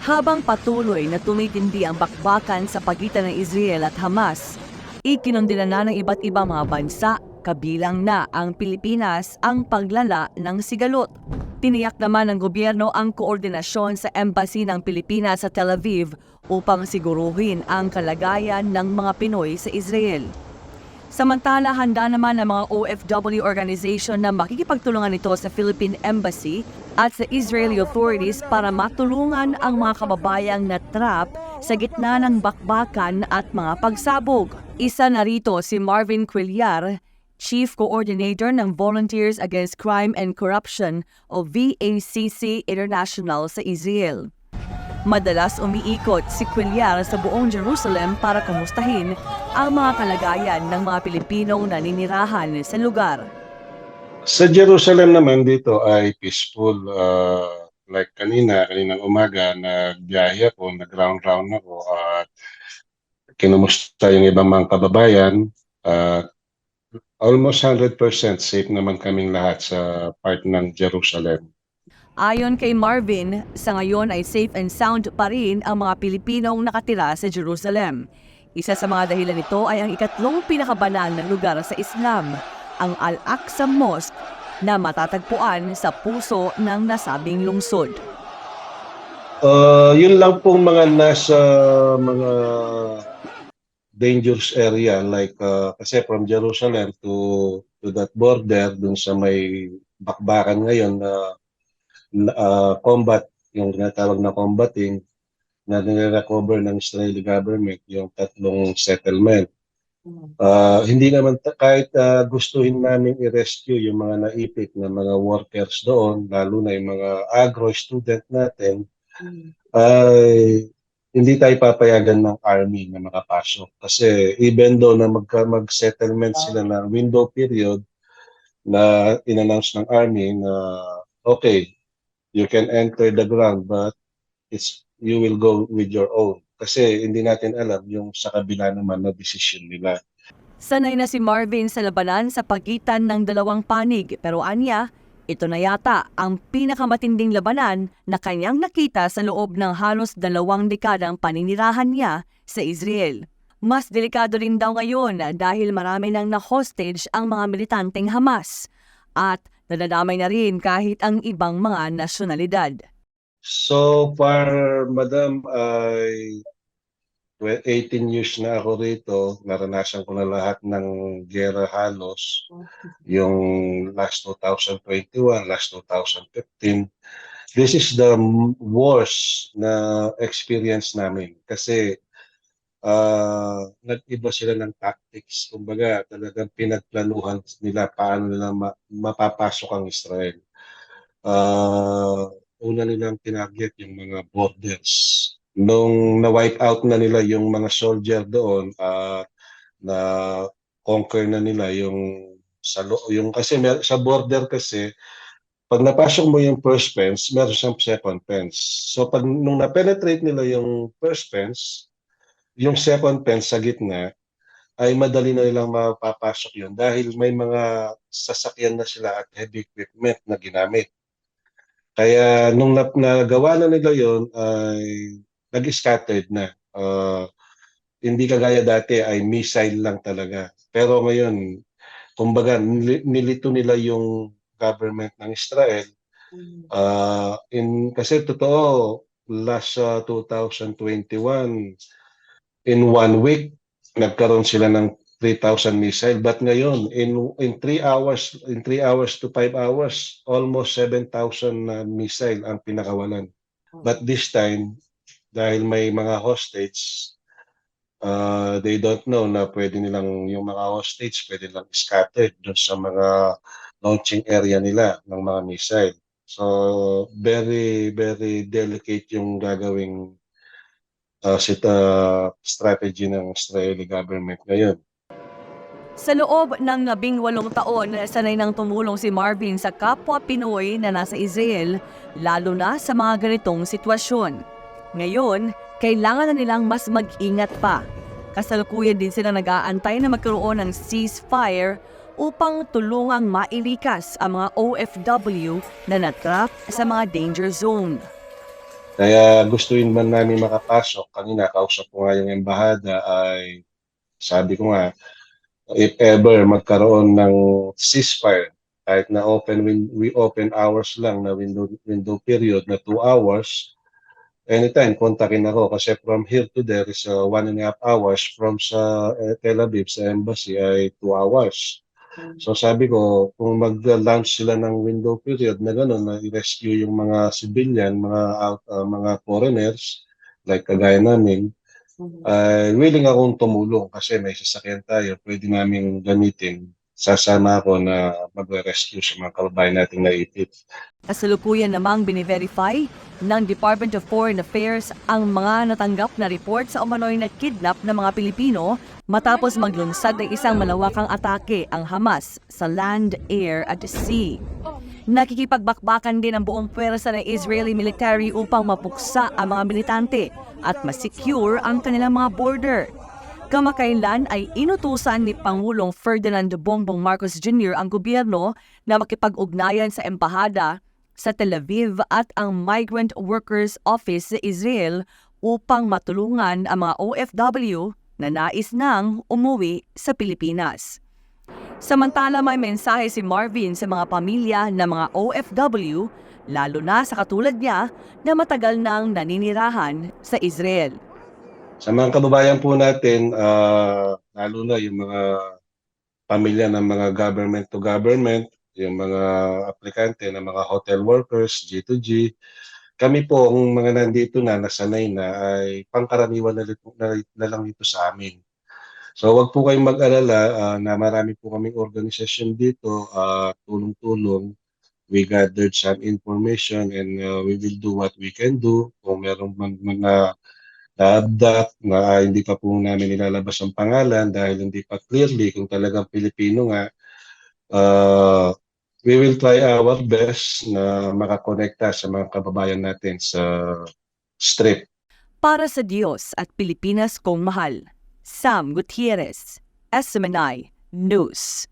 Habang patuloy na tumitindi ang bakbakan sa pagitan ng Israel at Hamas, ikinundila na ng iba't ibang mga bansa, kabilang na ang Pilipinas, ang paglala ng sigalot. Tiniyak naman ng gobyerno ang koordinasyon sa Embassy ng Pilipinas sa Tel Aviv upang siguruhin ang kalagayan ng mga Pinoy sa Israel. Samantala, handa naman ang mga OFW organization na makikipagtulungan nito sa Philippine Embassy at sa Israeli authorities para matulungan ang mga kababayang na trap sa gitna ng bakbakan at mga pagsabog. Isa na rito si Marvin Quillar, Chief Coordinator ng Volunteers Against Crime and Corruption o VACC International sa Israel. Madalas umiikot si Quillar sa buong Jerusalem para kumustahin ang mga kalagayan ng mga Pilipinong naninirahan sa lugar. Sa Jerusalem naman dito ay peaceful. Uh, like kanina, kaninang umaga, nagbiyahe ako, nag-round-round ako at kinumusta yung ibang mga kababayan. At almost 100% safe naman kaming lahat sa part ng Jerusalem. Ayon kay Marvin, sa ngayon ay safe and sound pa rin ang mga Pilipinong nakatira sa Jerusalem. Isa sa mga dahilan nito ay ang ikatlong pinakabanal na lugar sa Islam, ang Al-Aqsa Mosque na matatagpuan sa puso ng nasabing lungsod. Uh, yun lang pong mga nasa mga dangerous area like uh, kasi from Jerusalem to to that border dun sa may bakbakan ngayon na uh, combat yung tinatawag na combating na nire-recover ng Israeli government yung tatlong settlement. Uh, hindi naman kahit uh, gustuhin namin i-rescue yung mga naipit na mga workers doon, lalo na yung mga agro student natin, ay hindi tayo papayagan ng army na makapasok. Kasi even though na magka, mag-settlement sila na window period na in-announce ng army na okay, you can enter the ground but it's you will go with your own. Kasi hindi natin alam yung sa kabila naman na decision nila. Sanay na si Marvin sa labanan sa pagitan ng dalawang panig pero anya, ito na yata ang pinakamatinding labanan na kanyang nakita sa loob ng halos dalawang dekadang paninirahan niya sa Israel. Mas delikado rin daw ngayon dahil marami nang na-hostage ang mga militanteng Hamas at nadadamay na rin kahit ang ibang mga nasyonalidad. So far, madam, ay 18 years na ako rito. Naranasan ko na lahat ng gera halos. Yung last 2021, last 2015. This is the worst na experience namin. Kasi ah nag-iba sila ng tactics. Kumbaga, talagang pinagplanuhan nila paano nila ma- mapapasok ang Israel. Ah una nilang tinarget yung mga borders. Nung na-wipe out na nila yung mga soldier doon, ah na conquer na nila yung sa yung kasi mer- sa border kasi pag napasok mo yung first fence, meron siyang second fence. So pag nung na-penetrate nila yung first fence, yung second fence sa gitna, ay madali na nilang mapapasok yun dahil may mga sasakyan na sila at heavy equipment na ginamit. Kaya nung nap- nagawa na nila yon ay nag-scattered na. Ah, hindi kagaya dati ay missile lang talaga. Pero ngayon, kumbaga nili- nilito nila yung government ng Israel. Ah, in kasi totoo last ah, 2021 in one week nagkaroon sila ng 3,000 missile but ngayon in in 3 hours in 3 hours to 5 hours almost 7,000 na missile ang pinakawalan. But this time dahil may mga hostage uh, they don't know na pwede nilang yung mga hostage pwede lang scattered doon sa mga launching area nila ng mga missile. So very very delicate yung gagawing uh, sit, uh, strategy ng Israeli government ngayon. Sa loob ng labing walong taon, sanay nang tumulong si Marvin sa kapwa Pinoy na nasa Israel, lalo na sa mga ganitong sitwasyon. Ngayon, kailangan na nilang mas mag-ingat pa. Kasalukuyan din sila nag-aantay na magkaroon ng ceasefire upang tulungang mailikas ang mga OFW na natrap sa mga danger zone. Kaya gustuin man namin makapasok, kanina kausap ko nga yung embahada ay sabi ko nga, if ever magkaroon ng ceasefire, kahit na open we open hours lang na window window period na 2 hours, anytime kontakin ako kasi from here to there is uh, one and a half hours from sa eh, Tel Aviv sa embassy ay 2 hours. So sabi ko, kung mag-launch sila ng window period na gano'n, na i-rescue yung mga civilian, mga out, uh, mga foreigners, like kagaya namin, ay willing akong tumulong kasi may sasakyan tayo, pwede namin gamitin. Sasama ako na magre-rescue sa mga kababayan nating naipit. Kasalukuyan namang biniverify ng Department of Foreign Affairs ang mga natanggap na report sa umano'y na kidnap ng mga Pilipino matapos maglunsad ng isang malawakang atake ang Hamas sa land, air at sea. Nakikipagbakbakan din ang buong pwersa ng Israeli military upang mapuksa ang mga militante at masecure ang kanilang mga border. Kamakailan ay inutusan ni Pangulong Ferdinand Bongbong Marcos Jr. ang gobyerno na makipag-ugnayan sa embahada sa Tel Aviv at ang Migrant Workers Office sa Israel upang matulungan ang mga OFW na nais nang umuwi sa Pilipinas. Samantala may mensahe si Marvin sa mga pamilya ng mga OFW, lalo na sa katulad niya na matagal nang naninirahan sa Israel. Sa mga kababayan po natin, ah, lalo na yung mga pamilya ng mga government to government, yung mga aplikante ng mga hotel workers, G2G, kami po, ang mga nandito na, nasanay na, ay pangkaraniwan na, na, na lang dito sa amin. So wag po kayong mag-alala ah, na marami po kaming organisasyon dito, ah, tulong-tulong. We gathered some information and ah, we will do what we can do. Kung meron man mga na-abduct na hindi pa po namin nilalabas ang pangalan dahil hindi pa clearly kung talagang Pilipino nga, ah, we will try our best na makakonekta sa mga kababayan natin sa strip. Para sa Diyos at Pilipinas kong mahal, Sam Gutierrez, SMNI News.